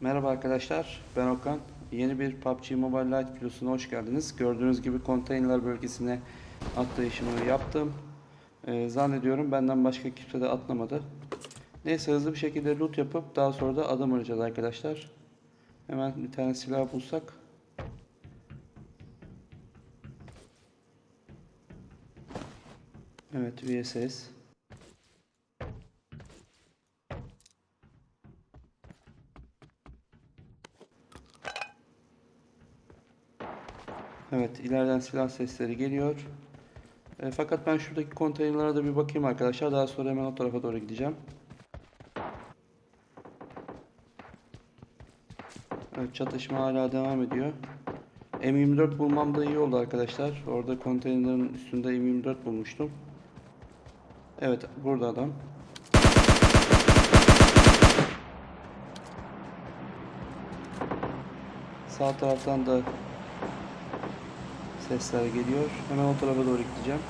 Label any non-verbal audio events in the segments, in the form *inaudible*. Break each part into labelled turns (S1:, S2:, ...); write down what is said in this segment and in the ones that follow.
S1: Merhaba arkadaşlar, ben Okan. Yeni bir PUBG Mobile Lite videosuna hoş geldiniz. Gördüğünüz gibi konteyner bölgesine atlayışımı yaptım. Ee, zannediyorum benden başka kimse de atlamadı. Neyse hızlı bir şekilde loot yapıp daha sonra da adam arayacağız arkadaşlar. Hemen bir tane silah bulsak. Evet VSS. Evet, ileriden silah sesleri geliyor. E, fakat ben şuradaki konteynerlara da bir bakayım arkadaşlar. Daha sonra hemen o tarafa doğru gideceğim. Evet, çatışma hala devam ediyor. M24 bulmam da iyi oldu arkadaşlar. Orada konteynerin üstünde M24 bulmuştum. Evet, burada adam. Sağ taraftan da Sesler geliyor. Hemen o tarafa doğru gideceğim.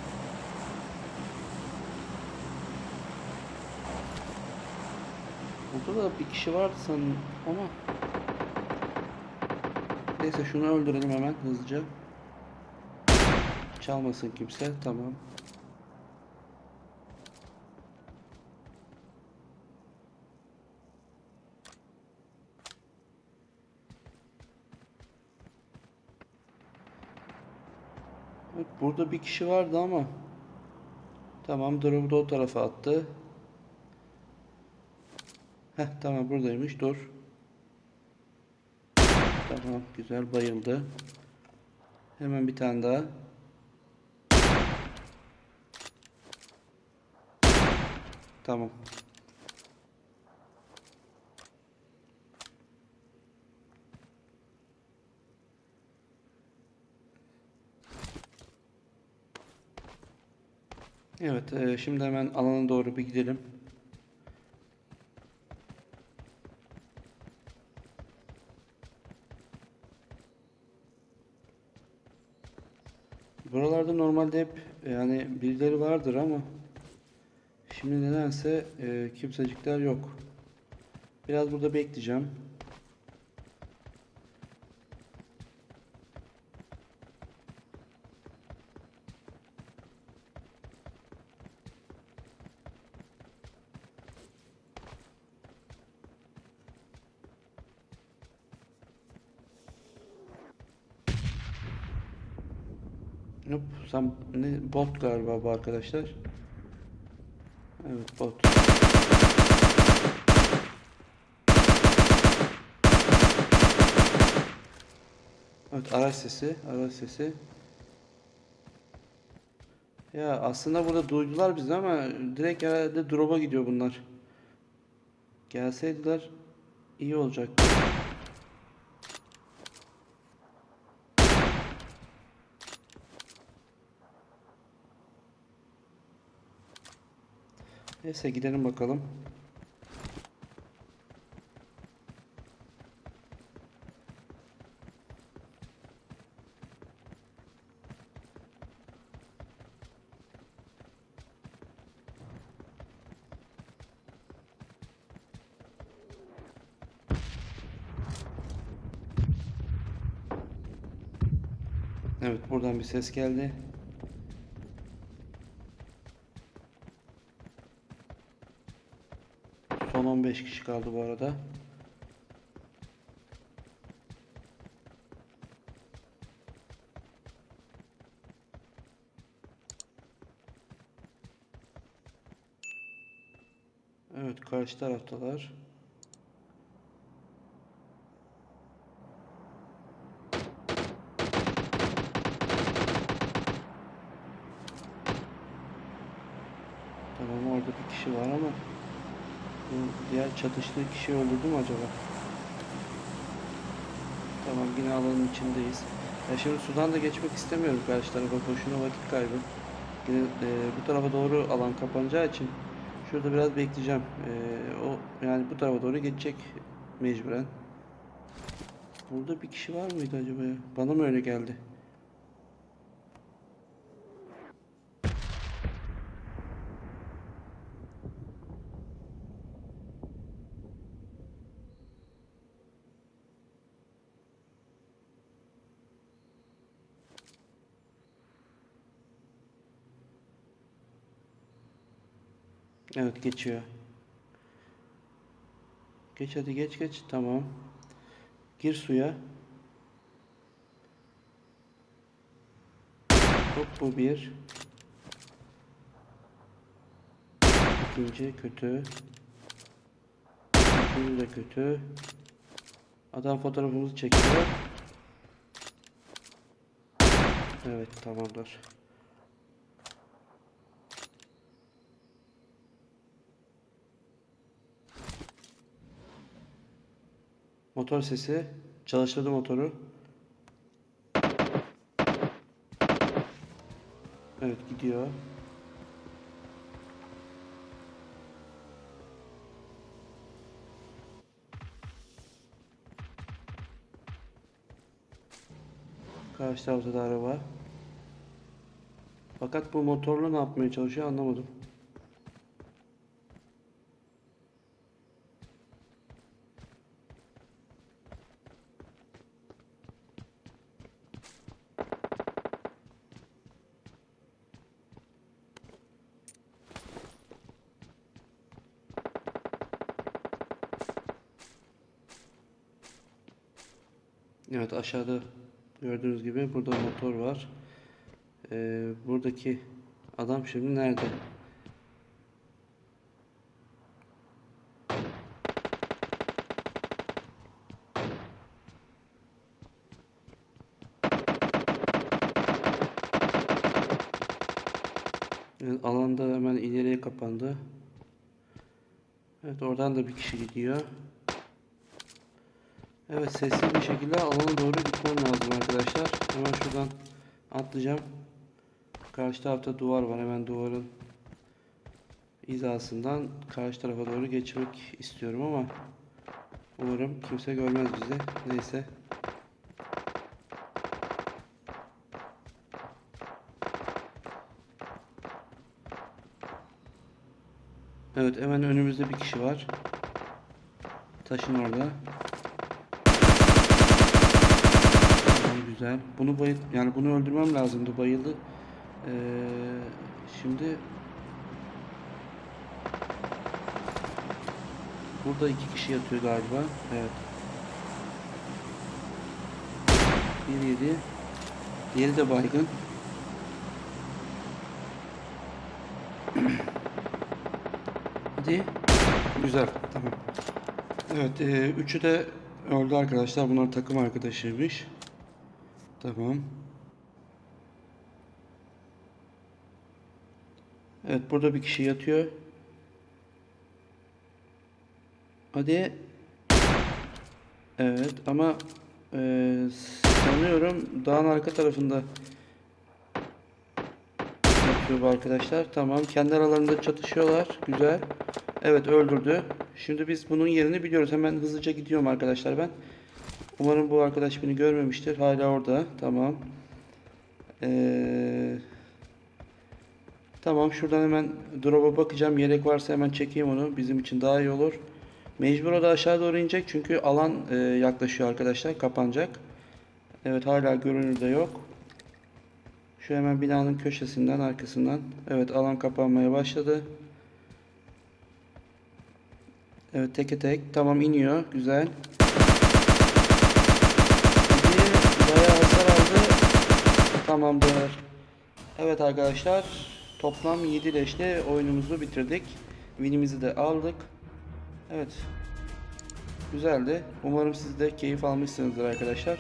S1: Burada da bir kişi vardı sanırım ama Neyse şunu öldürelim hemen hızlıca. Çalmasın kimse. Tamam. Burada bir kişi vardı ama Tamam drop'u da o tarafa attı. Heh tamam buradaymış dur. Tamam güzel bayıldı. Hemen bir tane daha. Tamam. Evet, e, şimdi hemen alana doğru bir gidelim. Buralarda normalde hep yani birileri vardır ama şimdi nedense e, kimsecikler yok. Biraz burada bekleyeceğim. Yok, sen ne bot galiba bu arkadaşlar. Evet bot. Evet araç sesi, araç sesi. Ya aslında burada duydular bizi ama direkt herhalde drop'a gidiyor bunlar. Gelseydiler iyi olacaktı. Neyse gidelim bakalım. Evet buradan bir ses geldi. 15 kişi kaldı bu arada. Evet karşı taraftalar. Tamam orada bir kişi var ama diğer çatıştığı kişi öldürdü mü acaba? Tamam yine alanın içindeyiz. Ya şimdi sudan da geçmek istemiyorum karşı tarafa. Boşuna vakit kaybı. Yine e, bu tarafa doğru alan kapanacağı için şurada biraz bekleyeceğim. E, o yani bu tarafa doğru geçecek mecburen. Burada bir kişi var mıydı acaba ya? Bana mı öyle geldi? Evet geçiyor. Geç hadi geç geç. Tamam. Gir suya. Hop bu bir. İkinci kötü. Üçüncü de kötü. Adam fotoğrafımızı çekiyor. Evet tamamdır. Motor sesi. Çalıştırdı motoru. Evet gidiyor. Karşı tarafta da araba. Fakat bu motorla ne yapmaya çalışıyor anlamadım. Evet aşağıda gördüğünüz gibi burada motor var. Ee, buradaki adam şimdi nerede? Evet, alanda hemen ileriye kapandı. Evet oradan da bir kişi gidiyor. Evet sessiz bir şekilde alana doğru gitmem lazım arkadaşlar. Hemen şuradan atlayacağım. Karşı tarafta duvar var. Hemen duvarın hizasından karşı tarafa doğru geçmek istiyorum ama umarım kimse görmez bizi. Neyse. Evet hemen önümüzde bir kişi var. Taşın orada. Tamam, güzel. Bunu bayıl yani bunu öldürmem lazımdı. Bayıldı. Ee, şimdi burada iki kişi yatıyor galiba. Evet. Bir yedi. Diğeri de baygın. *clears throat* Hadi. Güzel. Tamam. Evet. E, üçü de öldü arkadaşlar. Bunlar takım arkadaşıymış. Tamam. Evet. Burada bir kişi yatıyor. Hadi. Evet. Ama e, sanıyorum dağın arka tarafında yapıyor bu arkadaşlar. Tamam. Kendi aralarında çatışıyorlar. Güzel. Evet öldürdü. Şimdi biz bunun yerini biliyoruz. Hemen hızlıca gidiyorum arkadaşlar ben. Umarım bu arkadaş beni görmemiştir. Hala orada. Tamam. Ee, tamam şuradan hemen drop'a bakacağım. Yelek varsa hemen çekeyim onu. Bizim için daha iyi olur. Mecbur o da aşağı doğru inecek. Çünkü alan e, yaklaşıyor arkadaşlar. Kapanacak. Evet hala görünürde yok. Şu hemen binanın köşesinden arkasından. Evet alan kapanmaya başladı. Evet teke tek. Tamam iniyor. Güzel. Tamamdır. Evet arkadaşlar. Toplam 7 leşle oyunumuzu bitirdik. Winimizi de aldık. Evet. Güzeldi. Umarım siz de keyif almışsınızdır arkadaşlar.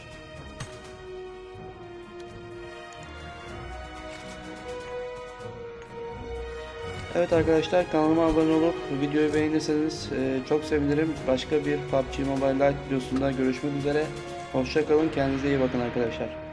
S1: Evet arkadaşlar kanalıma abone olup videoyu beğenirseniz e, çok sevinirim. Başka bir PUBG Mobile Lite videosunda görüşmek üzere. Hoşçakalın. Kendinize iyi bakın arkadaşlar.